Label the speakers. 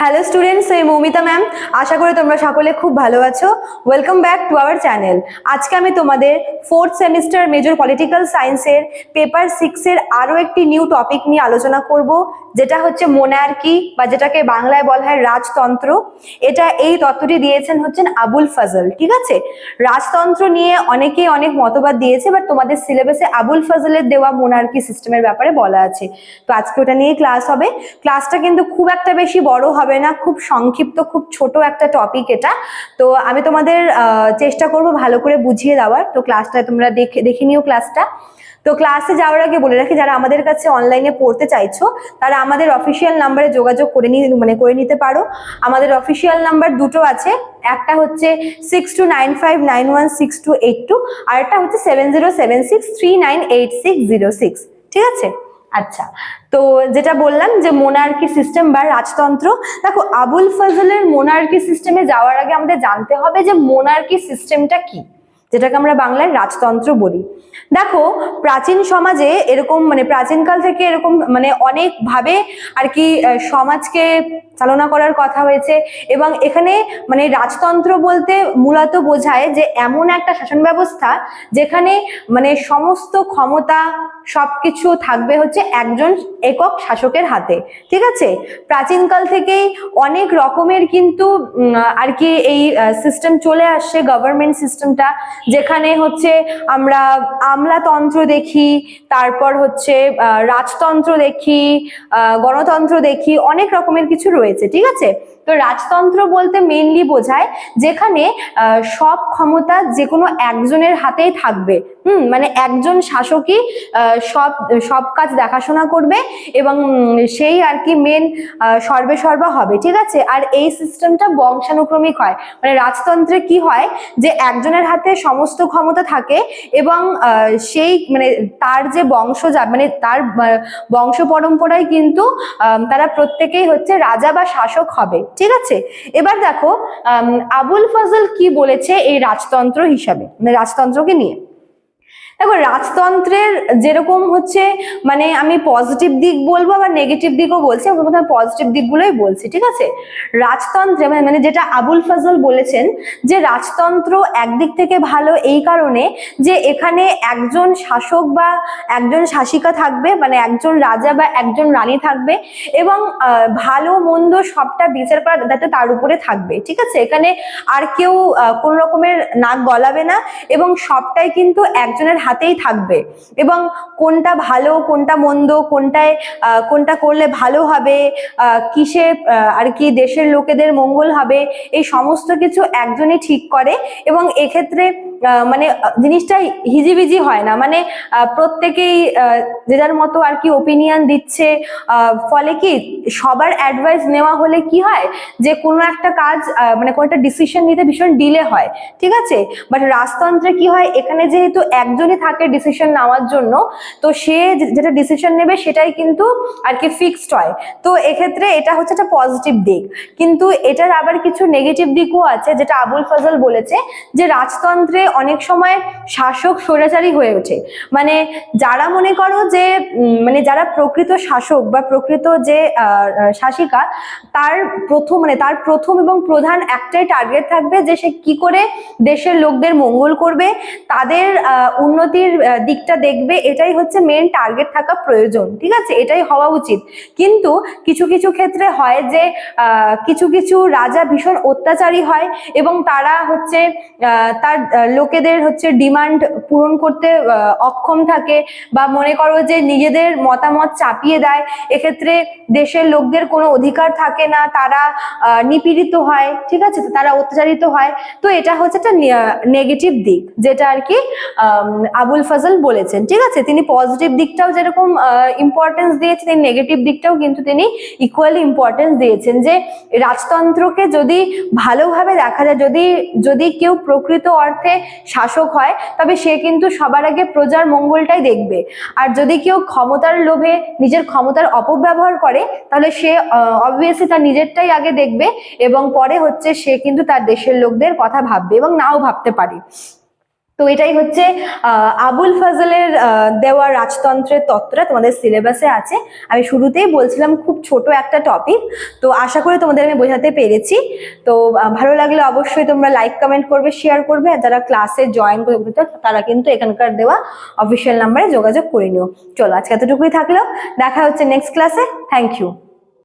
Speaker 1: Hello students এই Moumita ma'am আশা করি তোমরা সকলে খুব ভালো আছো। Welcome back to our channel আজকে আমি তোমাদের ফোর্থ সেমিস্টার মেজর পলিটিক্যাল সায়েন্সের পেপার সিক্সের আরও একটি নিউ টপিক নিয়ে আলোচনা করব, যেটা হচ্ছে মোনার্কি বা যেটাকে বাংলায় বলা হয় রাজতন্ত্র। এটা এই তত্ত্বটি দিয়েছেন হচ্ছেন আবুল ফজল, ঠিক আছে? রাজতন্ত্র নিয়ে অনেকেই অনেক মতবাদ দিয়েছে বাট তোমাদের সিলেবাসে আবুল ফজলের দেওয়া মোনার্কি সিস্টেমের ব্যাপারে বলা আছে। তো আজকে ওটা নিয়ে ক্লাস হবে। ক্লাসটা কিন্তু খুব একটা বেশি বড় হবে না, খুব সংক্ষিপ্ত, খুব ছোট একটা টপিক এটা। তো আমি তোমাদের চেষ্টা করব ভালো করে বুঝিয়ে দেওয়ার। তো ক্লাসটা তোমরা দেখে দেখে নিও ক্লাসটা তো ক্লাসে যাওয়ার আগে বলে রাখি, যারা আমাদের কাছে অনলাইনে পড়তে চাইছো, তারা আমাদের অফিসিয়াল নাম্বারে যোগাযোগ করে নিয়ে মানে করে নিতে পারো। আমাদের অফিসিয়াল নাম্বার দুটো আছে। একটা হচ্ছে six two nine five nine one six two eight two আর একটা হচ্ছে seven zero seven six three nine eight six zero six ঠিক আছে? আচ্ছা তো যেটা বললাম যে মোনার্কি সিস্টেম বা রাজতন্ত্র, দেখো আবুল ফজলের মোনার্কি সিস্টেমে যাওয়ার আগে আমাদের জানতে হবে যে মোনার্কি সিস্টেমটা কি। যেটাকে আমরা বাংলায় রাজতন্ত্র বলি। দেখো, প্রাচীন সমাজে এরকম মানে প্রাচীনকাল থেকে এরকম মানে অনেকভাবে আর কি সমাজকে চালনা করার কথা হয়েছে এবং এখানে মানে রাজতন্ত্র বলতে মূলত বোঝায় যে এমন একটা শাসন ব্যবস্থা যেখানে মানে সমস্ত ক্ষমতা সবকিছু থাকবে হচ্ছে একজন একক শাসকের হাতে। ঠিক আছে? প্রাচীনকাল থেকেই অনেক রকমের কিন্তু আর কি এই সিস্টেম চলে আসছে গভর্নমেন্ট সিস্টেমটা যেখানে হচ্ছে আমরা আমলাতন্ত্র দেখি, তারপর হচ্ছে রাজতন্ত্র দেখি গণতন্ত্র দেখি, অনেক রকমের কিছু রয়েছে, ঠিক আছে? তো রাজতন্ত্র বলতে মেনলি বোঝায় যেখানে সব ক্ষমতা যে কোনো একজনের হাতেই থাকবে। হুম মানে একজন শাসকই সব সব কাজ দেখাশোনা করবে এবং সেই আর কি মেন সর্বে সর্বা হবে, ঠিক আছে? আর এই সিস্টেমটা বংশানুক্রমিক হয়। মানে রাজতন্ত্রে কি হয় যে একজনের হাতে সমস্ত ক্ষমতা থাকে এবং সেই মানে তার যে বংশ যা- মানে তার বংশ পরম্পরায় কিন্তু তারা প্রত্যেকেই হচ্ছে রাজা বা শাসক হবে। ঠিক আছে? এবার দেখো আবুল ফজল কি বলেছে এই রাজতন্ত্র হিসাবে? মানে রাজতন্ত্রকে নিয়ে। দেখো রাজতন্ত্রের যেরকম হচ্ছে মানে আমি পজিটিভ দিক বলব আবার নেগেটিভ দিকও বলছি, আমি প্রথমে পজিটিভ দিকগুলোই বলছি, ঠিক আছে? রাজতন্ত্রে, মানে- মানে যেটা আবুল ফজল বলেছেন যে রাজতন্ত্র একদিক থেকে ভালো এই কারণে যে এখানে একজন শাসক বা একজন শাসিকা থাকবে মানে একজন রাজা বা একজন রানী থাকবে এবং ভালো মন্দ সবটা বিচার করার দায়িত্ব তার উপরে থাকবে, ঠিক আছে? এখানে আর কেউ কোনো রকমের নাক গলাবে না এবং সবটাই কিন্তু একজনের হাতেই থাকবে। এবং কোনটা ভালো, কোনটা মন্দ, কোনটায় কোনটা করলে ভালো হবে কিসে আর কি দেশের লোকেদের মঙ্গল হবে, এই সমস্ত কিছু একজনই ঠিক করে। এবং এক্ষেত্রে মানে জিনিসটা হিজিবিজি হয় না। মানে প্রত্যেকেই যে যার মতো আর কি ওপিনিয়ন দিচ্ছে। ফলে কি সবার অ্যাডভাইস নেওয়া হলে কি হয়? যে কোনো একটা কাজ মানে কোনো একটা ডিসিশন নিতে ভীষণ ডিলে হয়। ঠিক আছে? বাট রাজতন্ত্রে কি হয়? এখানে যেহেতু একজনই থাকে ডিসিশন নেওয়ার জন্য, তো সে যেটা ডিসিশন নেবে সেটাই কিন্তু আর কি ফিক্সড হয়। তো এক্ষেত্রে এটা হচ্ছে একটা পজিটিভ দিক। কিন্তু এটার আবার কিছু নেগেটিভ দিকও আছে, যেটা আবুল ফজল বলেছে, যে রাজতন্ত্রে অনেক সময় শাসক স্বৈরাচারী হয়ে ওঠে। মানে যারা মনে করো যে মানে যারা প্রকৃত শাসক বা প্রকৃত যে শাসিকা, তার প্রথম মানে তার প্রথম এবং প্রধান একটাই টার্গেট থাকবে যে সে কি করে দেশের লোকদের মঙ্গল করবে, তাদের উন্নতির দিকটা দেখবে, এটাই হচ্ছে মেন টার্গেট থাকা প্রয়োজন, ঠিক আছে? এটাই হওয়া উচিত। কিন্তু কিছু কিছু ক্ষেত্রে হয় যে কিছু কিছু রাজা ভীষণ অত্যাচারী হয় এবং তারা হচ্ছে তার লোকেদের হচ্ছে ডিমান্ড পূরণ করতে অক্ষম থাকে বা মনে করো যে নিজেদের মতামত চাপিয়ে দেয়, এক্ষেত্রে দেশের লোকদের কোনো অধিকার থাকে না, তারা নিপীড়িত হয়, ঠিক আছে? তো তারা অত্যাচারিত হয়। তো এটা হচ্ছে একটা নেগেটিভ দিক, যেটা আর কি আবুল ফজল বলেছেন, ঠিক আছে? তিনি পজিটিভ দিকটাও যেরকম ইম্পর্টেন্স দিয়েছেন, তিনি নেগেটিভ দিকটাও কিন্তু তিনি ইকুয়ালি ইম্পর্টেন্স দিয়েছেন যে রাজতন্ত্রকে যদি ভালোভাবে দেখা যায়, যদি যদি কেউ প্রকৃত অর্থে শাসক হয়, তবে সে কিন্তু সবার আগে প্রজার মঙ্গলটাই দেখবে। আর যদি কেউ ক্ষমতার লোভে নিজের ক্ষমতার অপব্যবহার করে, তাহলে সে অবভিয়াসলি তার নিজেরটাই আগে দেখবে এবং পরে হচ্ছে সে কিন্তু তার দেশের লোকদের কথা ভাববে এবং নাও ভাবতে পারে। তো এটাই হচ্ছে আবুল ফাজলের দেওয়া রাজতন্ত্রের তত্ত্বটা তোমাদের সিলেবাসে আছে। আমি শুরুতেই বলছিলাম খুব ছোট একটা টপিক তো আশা করি তোমাদের আমি বোঝাতে পেরেছি। তো ভালো লাগলে অবশ্যই তোমরা লাইক কমেন্ট করবে শেয়ার করবে, আর যারা ক্লাসে জয়েন করবে তারা কিন্তু এখানকার দেওয়া অফিসিয়াল নাম্বারে যোগাযোগ করে নিও। চলো আজকে এতটুকুই থাকল, দেখা হচ্ছে নেক্সট ক্লাসে থ্যাংক ইউ